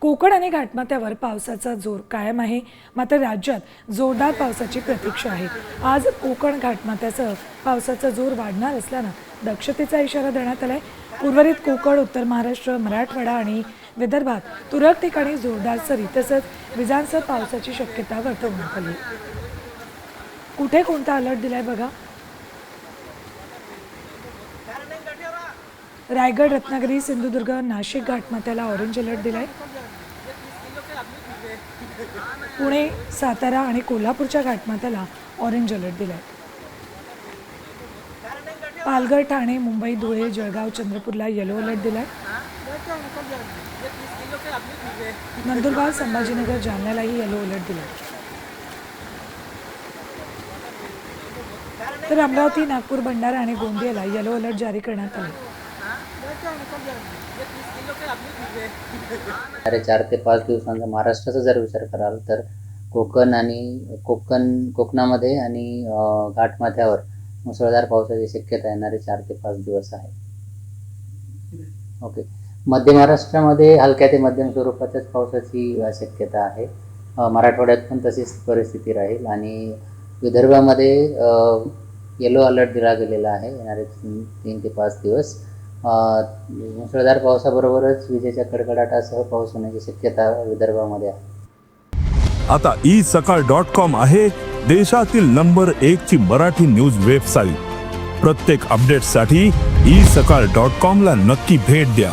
कोकण आणि घाटमाथ्यावर पावसाचा जोर कायम आहे. मात्र राज्यात जोरदार पावसाची प्रतीक्षा आहे. आज कोकण घाटमाथ्यासह पावसाचा जोर वाढणार असल्यानं दक्षतेचा इशारा देण्यात आलाय. उर्वरित कोकण उत्तर महाराष्ट्र मराठवाडा आणि विदर्भात तुरळक ठिकाणी जोरदार सरी तसंच विजांसह पावसाची शक्यता वर्तवण्यात आली. कुठे कोणता अलर्ट दिलाय बघा? रायगड रत्नागिरी सिंधुदुर्ग नाशिक घाटमाथ्याला ऑरेंज अलर्ट दिलाय. पुणे सातारा आणि कोल्हापूरच्या घाटमात्याला ऑरेंज अलर्ट दिलाय. पालघर ठाणे मुंबई धुळे जळगाव चंद्रपूरला येलो अलर्ट दिलाय. नंदुरबार संभाजीनगर जालन्यालाही येलो अलर्ट दिलाय. तर अमरावती नागपूर भंडारा आणि गोंदियाला येलो अलर्ट जारी करण्यात आले अरे चार ते पाच दिवसांचा महाराष्ट्राचा जर विचार कराल तर कोकण आणि कोकण कोकणामध्ये आणि घाटमाथ्यावर मुसळधार पावसाची शक्यता येणारे चार ते पाच दिवस आहे. ओके. मध्य महाराष्ट्रामध्ये हलक्या ते मध्यम स्वरूपाच्याच पावसाची शक्यता आहे. मराठवाड्यात पण तशीच परिस्थिती राहील आणि विदर्भामध्ये येलो अलर्ट दिला गेलेला आहे येणारे तीन ते पाच दिवस. मुसळधार पावसाबरोबरच विजेच्या कडकडाटासह पाऊस होण्याची शक्यता विदर्भामध्ये आहे. आता ई सकाळ डॉट कॉम आहे देशातील नंबर एक ची मराठी न्यूज वेबसाईट प्रत्येक अपडेटसाठी ई सकाळ डॉट कॉम ला नक्की भेट द्या.